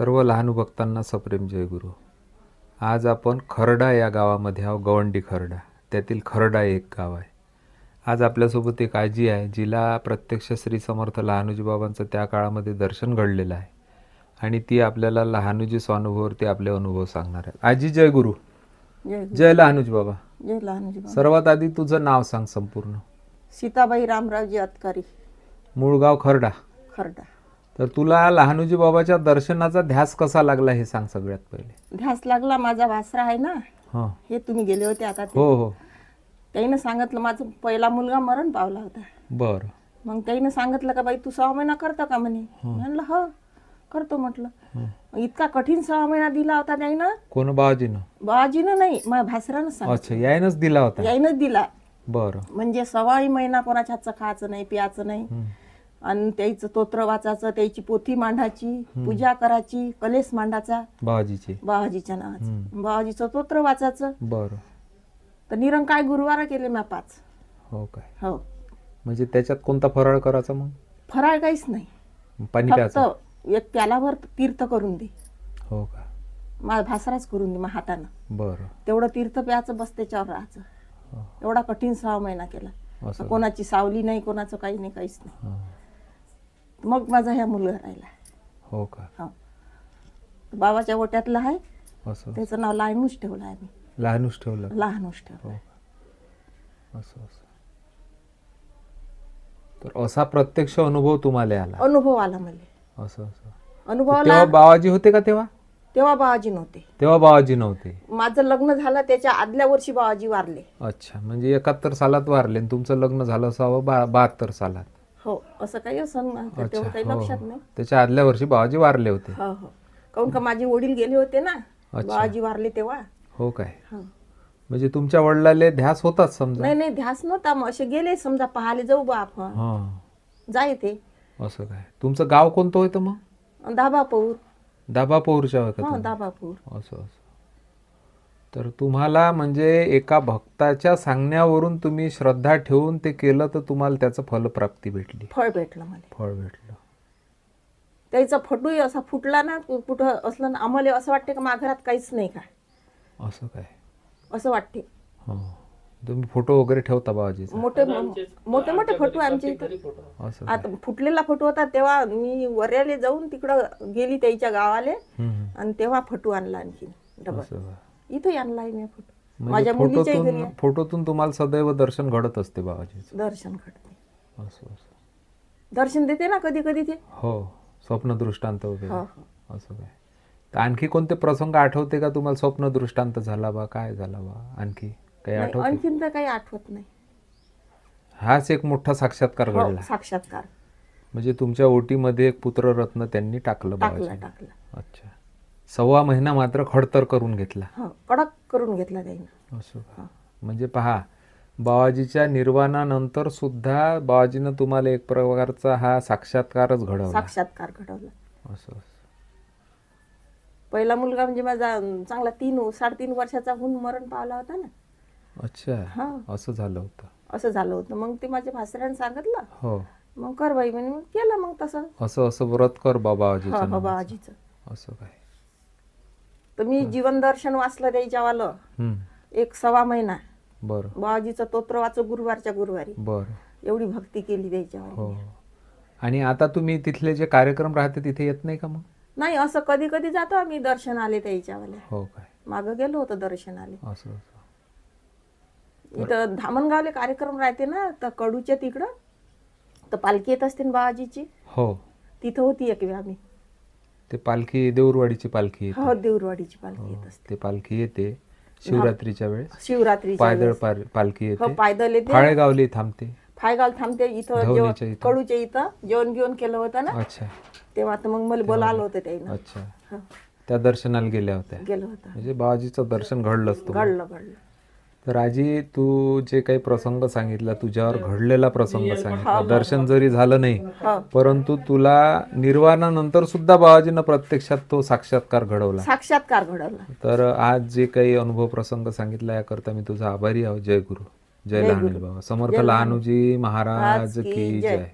लहानू भक्तांना सप्रेम जय गुरु. आज आपण खरडा या गावामध्ये आहो गवंडी खरडा. त्यातील खरडा एक गाव आहे. आज आपल्यासोबत एक आजी आहे जिला प्रत्यक्ष श्री समर्थ लहानूजी बाबांचं त्या काळामध्ये दर्शन घडलेलं आहे. आणि ती आपल्याला लहानूजी स्वानुभवावरती आपले अनुभव सांगणार आहे. आजी जय गुरु. जय जय लहानूजी बाबा. जय लहानजी बाबा. सर्वात आधी तुझं नाव सांग संपूर्ण. सीताबाई रामरावजी अतकारी. मूळ गाव खरडा. खरडा. तर तुला लहानूजी बाबाच्या दर्शनाचा ध्यास कसा लागला हे सांग सगळ्यात पहिले. ध्यास लागला माझा वासरा आहे ना. हां. हे तुम्ही गेले होते आता ते. हो हो. त्याईनं सांगितलं माझा पहिला मुलगा मरण पावला होता. बरं. मग त्याईनं सांगितलं का बाई तू सहा महिना करतो का म्हणे? म्हणलं हो करतो म्हटलं. मग इतका कठीण सहा महिना दिला होता त्याईनं. कोण? बाबाजीनं? बाबाजीनं नाही माझ्या भासरानं सांग अच्छा यायनच दिला होता. याईनंच दिला. बरं. म्हणजे सवाही महिना कोणाच्या हातचं खायचं नाही प्यायचं नाही. आणि त्याचं तोत्र वाचायचं त्याची पोथी मांडायची पूजा करायची कलेस मांडायचा. बाबाजीचे. बाबाजीच्या नावाचं. बाबाजीचं तोत्र वाचायचं. बरं. तर निरंकाळ गुरुवार केले म्या पाच. हो काय. हो. म्हणजे त्याच्यात कोणता फराळ करायचा मग? फराळ काहीच नाही. पाणी प्यायचं. एक प्यालाभर तीर्थ करून दे. हो का. माझा भासराच करून दे मग हातानं. बरं. तेवढं तीर्थ प्यायचं बस त्याच्यावर राहायचं. हो. एवढा कठीण सहा महिना केला. असं कोणाची सावली नाही कोणाचं काही नाही काहीच नाही. मग माझा ह्या मुलगा राहिला. हो का? हो. बाबाच्या ओट्यातला आहे. असं. त्याचं नाव लहानूच ठेवलं आहे मी. लहानूच ठेवलं लहानूच ठेवलं. हो का? असं असं. तर असा प्रत्यक्ष अनुभव तुम्हाला आला? अनुभव आला मला. असं असं. अनुभव आला तेव्हा बाबाजी होते का तेव्हा? तेव्हा बाबाजी नव्हते. तेव्हा बाबाजी नव्हते. माझं लग्न झालं त्याच्या आदल्या वर्षी बाबाजी वारले. अच्छा. म्हणजे एकाहत्तर सालात वारले आणि तुमचं लग्न झालं असावं बा बहात्तर सालात. हो असं काही असं ना तेवढं काही हो, लक्षात हो. नाही. त्याच्या आदल्या वर्षी बाबाजी वारले होते. हो हो. काऊन का माझे वडील गेले होते ना? बाबाजी वारले तेव्हा. हो काय? हो. म्हणजे तुमच्या वडिलाले ध्यास होताच समजा? नाही नाही ध्यास नव्हता. मग असे गेले समजा पाहाले जाऊ बा आपण. हा. जाय ते. असं काय? तुमचं गाव कोणतं होतं मग? दाबापूर दाबापूरच्या हा? दाबापूर असं असं. तर तुम्हाला म्हणजे एका भक्ताच्या सांगण्यावरून तुम्ही श्रद्धा ठेवून ते केलं तर तुम्हाला त्याचं फलप्राप्ती भेटली. फळ भेटलं मला. फळ भेटलं. त्याचा फटूही असा फुटला ना कुठं असलं ना आम्हाला असं वाटते का माझ्या घरात काहीच नाही का? असं काय? असं वाटते. हो. तुम्ही फोटो वगैरे ठेवता बाबाजीचा? मोठे मोठे मोठे फोटो आमच्या इथं. असं आता फुटलेला फोटो होता तेव्हा मी वऱ्याले जाऊन तिकडं गेली त्याच्या गावाले हम्म, आणि तेव्हा फोटो आणला आणखीन डबल. असं काय. इथं आणलाय मी फोटो. म्हणजे माझ्या मुलीच्याही घरी फोटोतून फोटोतून तुम्हाला सदैव दर्शन घडत असते बाबाजीचं दर्शन घडते. असं असं. दर्शन देते ना कधी कधी ते? हो स्वप्न दृष्टांत वगैरे. हो हो. असं काय. तर आणखी कोणते प्रसंग आठवते का तुम्हाला? स्वप्न दृष्टांत झाला बा काय झाला बा? आणखी काही नाही, आठवते? आणखीन तर काही आठवत नाही. हाच एक मोठा साक्षात्कार हो घडला. साक्षात्कार. म्हणजे तुमच्या ओटीमध्ये एक पुत्ररत्न त्यांनी टाकलं टाकला बाबाजी. टाकला. अच्छा. सव्वा महिना मात्र खडतर करून घेतला. हो कडक करून घेतला त्याने. असं का? म्हणजे पहा बाबाजीच्या निर्वाणानंतर सुद्धा बाबाजीनं तुम्हाला एक प्रकारचा हा साक्षात्कारच घडवला. साक्षात्कार घडवला. असं असं. पहिला मुलगा म्हणजे माझा अं, चांगला तीन साडेतीन वर्षाचा होऊन मरण पावला होता ना. अच्छा हा. असं झालं होतं. असं झालं होतं. मग ते माझ्या भासऱ्याने सांगितलं. हो. मग कर बाई म्हणे मग केलं मग तसं. असं असं व्रत कर हा बाबाजीचं नाव. बाबाजीचं असं काय? तर मी जीवन दर्शन वाचलं त्याच्यावालं. एक सव्वा महिना. बरं. बाबाजीचं तोत्र वाचो गुरुवारच्या गुरुवारी. बरं. एवढी भक्ती केली त्याच्यावर हो. आणि आता तुम्ही तिथले जे कार्यक्रम राहते तिथे येत नाही का मग? नाही असं कधी कधी जातो आम्ही दर्शन आले त्याच्यावाले हो काय? मागं गेलो होतो दर्शन आले असं. इथं धामणगावले कार्यक्रम राहते ना तर कडूच्या तिकडं. तर पालखी येत असते ना बाबाजीची. हो. तिथं होती एक वेळ आम्ही. ते पालखी देऊरवाडीची पालखी येते. हो देऊरवाडीची पालखी येत असते. ते पालखी येते. शिवरात्रीच्या वेळेस. शिवरात्रीच्या पायदळ. पार- पालखी हो येते. पायदल येते. फाळेगावली थांबते. फायगाव थांबते. इथं. कडूच्या इथं जेवण घेऊन केलं होतं ना? अच्छा. तेव्हा तर मग मला बोलावलं होतं त्यानं अच्छा. हो, त्या दर्शनाला गेल्या होत्या. गेलं होतं. म्हणजे बाबाजीचं दर्शन घडलंच तुम्हाला घडलं घडलं. तर आजी तू जे काही प्रसंग सांगितला तुझ्यावर घडलेला प्रसंग सांगितला. दर्शन जरी झालं नाही परंतु तुला निर्वाणानंतर सुद्धा बाबाजीनं प्रत्यक्षात तो साक्षात्कार घडवला. साक्षात्कार घडवला. तर आज जे काही अनुभव प्रसंग सांगितला याकरता मी तुझा आभारी आहो. जय गुरु. जय लहानूजी बाबा. समर्थ लहानूजी महाराज की जय.